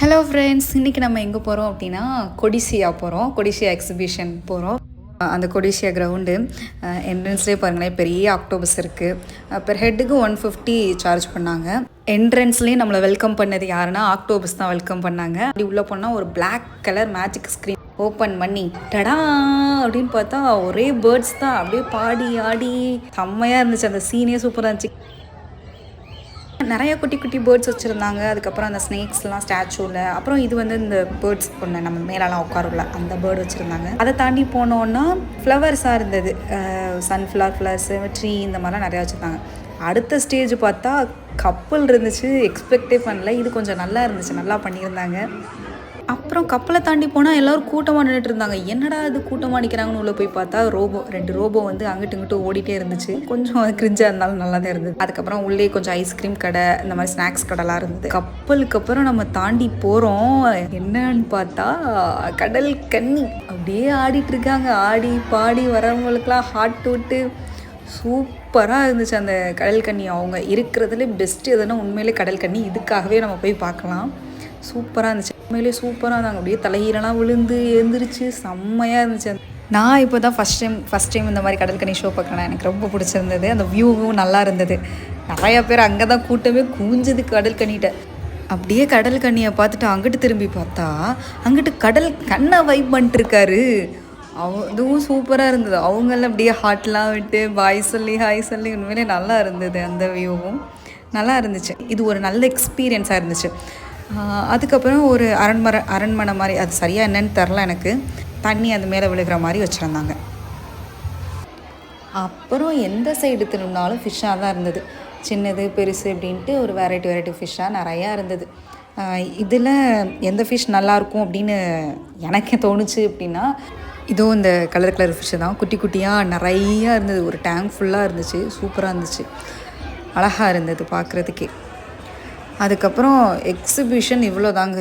Hello friends இன்றைக்கி நம்ம எங்கே போகிறோம் அப்படின்னா கொடிசியா போகிறோம் கொடிசியா எக்ஸிபிஷன் போகிறோம் அந்த கொடிசியா கிரவுண்டு என்ட்ரன்ஸ்லேயே பாருங்களேன் பெரிய ஆக்டோபஸ் இருக்குது பெர் ஹெட்டுக்கு ஒன் ஃபிஃப்டி சார்ஜ் பண்ணாங்க. என்ட்ரன்ஸ்லேயே நம்மளை வெல்கம் பண்ணது யாருன்னா ஆக்டோபஸ் தான் வெல்கம் பண்ணாங்க. அப்படி உள்ளே போனால் ஒரு black colour magic screen open பண்ணி டடா! அப்படின்னு பார்த்தா ஒரே பேர்ட்ஸ் தான். அப்படியே பாடி ஆடி செம்மையாக இருந்துச்சு. அந்த சீனே சூப்பராக இருந்துச்சு. நிறைய குட்டி குட்டி பேர்ட்ஸ் வச்சுருந்தாங்க. அதுக்கப்புறம் அந்த ஸ்னேக்ஸ்லாம் ஸ்டாச்சூவில் அப்புறம் இது வந்து இந்த பேர்ட்ஸ் ஒன்று நம்ம மேலெலாம் உட்காரும்ல அந்த பேர்டு வச்சுருந்தாங்க. அதை தாண்டி போனோன்னா ஃப்ளவர்ஸாக இருந்தது. சன்ஃப்ளவர் ஃப்ளவர்ஸு ட்ரீ இந்த மாதிரிலாம் நிறையா வச்சுருந்தாங்க. அடுத்த ஸ்டேஜ் பார்த்தா கப்பல் இருந்துச்சு. எக்ஸ்பெக்டே பண்ணல. இது கொஞ்சம் நல்லா இருந்துச்சு. நல்லா பண்ணியிருந்தாங்க. அப்புறம் கப்பலை தாண்டி போனால் எல்லோரும் கூட்டமாக நின்றுட்டு இருந்தாங்க. என்னடா இது கூட்டமாக நிற்கிறாங்கன்னு உள்ளே போய் பார்த்தா ரோபோ ரெண்டு ரோபோ வந்து அங்கிட்டு இங்கிட்டு ஓடிட்டே இருந்துச்சு. கொஞ்சம் கிரிஞ்சாக இருந்தாலும் நல்லா தான் இருந்தது. அதுக்கப்புறம் உள்ளே கொஞ்சம் ஐஸ்கிரீம் கடை இந்த மாதிரி ஸ்நாக்ஸ் கடைலாம் இருந்தது. கப்பலுக்கு அப்புறம் நம்ம தாண்டி போகிறோம் என்னன்னு பார்த்தா கடல் கன்னி. அப்படியே ஆடிட்டு இருக்காங்க. ஆடி பாடி வரவங்களுக்குலாம் ஹார்ட் விட்டு சூப்பராக இருந்துச்சு அந்த கடல் கன்னி. அவங்க இருக்கிறதுல பெஸ்ட்டு எதுனா உண்மையிலே கடல் கன்னி. இதுக்காகவே நம்ம போய் பார்க்கலாம். சூப்பராக இருந்துச்சு. உண்மையிலே சூப்பராக இருந்தாங்க. அப்படியே தலையீரெல்லாம் விழுந்து எழுந்திரிச்சு செம்மையாக இருந்துச்சு. நான் இப்போ தான் ஃபஸ்ட் டைம் ஃபஸ்ட் டைம் இந்த மாதிரி கடல் ஷோ பார்க்குறேன். எனக்கு ரொம்ப பிடிச்சிருந்தது. அந்த வியூவும் நல்லா இருந்தது. நிறையா பேர் அங்கே தான் கூட்டமே குவிஞ்சது கடல் கண்ணிட்ட அப்படியே கடல் கண்ணியை பார்த்துட்டு அங்கிட்டு திரும்பி பார்த்தா அங்கிட்டு கடல் கண்ணை வைப் பண்ணிட்டுருக்காரு. அவ இதுவும் சூப்பராக இருந்தது. அவங்கெல்லாம் அப்படியே ஹார்ட்லாம் விட்டு பாய் சொல்லி ஹாய் சொல்லி உண்மையிலே நல்லா இருந்தது அந்த வியூவும் நல்லா இருந்துச்சு. இது ஒரு நல்ல எக்ஸ்பீரியன்ஸாக இருந்துச்சு. அதுக்கப்புறம் ஒரு அரண்மனை அரண்மனை மாதிரி அது சரியாக என்னன்னு தெரில எனக்கு. தண்ணி அது மேலே விழுகிற மாதிரி வச்சுருந்தாங்க. அப்புறம் எந்த சைடு திரும்பினாலும் ஃபிஷ்ஷாக தான் இருந்தது. சின்னது பெருசு அப்படின்ட்டு ஒரு வெரைட்டி வெரைட்டி ஃபிஷ்ஷாக நிறையா இருந்தது. இதில் எந்த ஃபிஷ் நல்லாயிருக்கும் அப்படின்னு எனக்கே தோணுச்சு அப்படின்னா இதோ இந்த கலர் கலர் ஃபிஷ்ஷு தான். குட்டி குட்டியாக நிறையா இருந்தது. ஒரு டேங்க் ஃபுல்லாக இருந்துச்சு. சூப்பராக இருந்துச்சு. அழகாக இருந்தது பார்க்குறதுக்கே. அதுக்கப்புறம் எக்ஸிபிஷன் இவ்வளோ தாங்க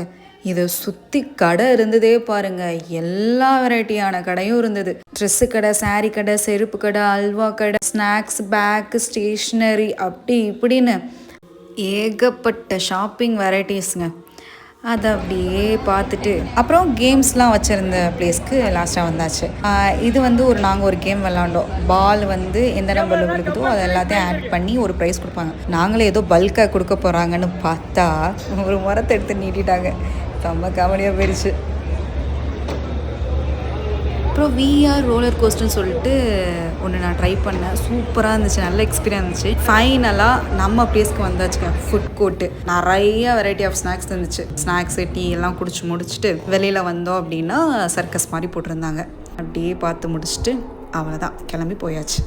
இதை சுற்றி கடை இருந்ததே பாருங்க. எல்லா வெரைட்டியான கடையும் இருந்தது. ட்ரெஸ்ஸு கடை சாரீ கடை செருப்பு கடை அல்வா கடை ஸ்நாக்ஸ் பேக்கு ஸ்டேஷ்னரி அப்படி இப்படின்னு ஏகப்பட்ட ஷாப்பிங் வெரைட்டிஸுங்க அதை அப்படியே பார்த்துட்டு அப்புறம் கேம்ஸ்லாம் வச்சுருந்த பிளேஸ்க்கு லாஸ்ட்டாக வந்தாச்சு. இது வந்து ஒரு நாங்கள் ஒரு கேம் விளாண்டோம். பால் வந்து எந்த நம்பரில் விழுகுதோ அதை எல்லாத்தையும் ஆட் பண்ணி ஒரு ப்ரைஸ் கொடுப்பாங்க. நாங்களே ஏதோ பல்காக கொடுக்க போகிறாங்கன்னு பார்த்தா ஒரு மரத்தை எடுத்து நீட்டிட்டாங்க. செம்ம காமெடியாக போயிடுச்சு. அப்புறம் விஆர் ரோலர் கோஸ்டர்னு சொல்லிட்டு ஒன்று நான் ட்ரை பண்ணேன். சூப்பராக இருந்துச்சு நல்ல எக்ஸ்பீரியன்ஸ் இருந்துச்சு. ஃபைனலாக நம்ம பிளேஸ்க்கு வந்தாச்சுங்க ஃபுட் கோர்ட்டு நிறைய வெரைட்டி ஆஃப் ஸ்நாக்ஸ் இருந்துச்சு. ஸ்நாக்ஸு டீ எல்லாம் குடிச்சு முடிச்சுட்டு வெளியில் வந்தோம் அப்படின்னா சர்க்கஸ் மாதிரி போட்டிருந்தாங்க. அப்படியே பார்த்து முடிச்சுட்டு அவ்வளோதான் கிளம்பி போயாச்சு.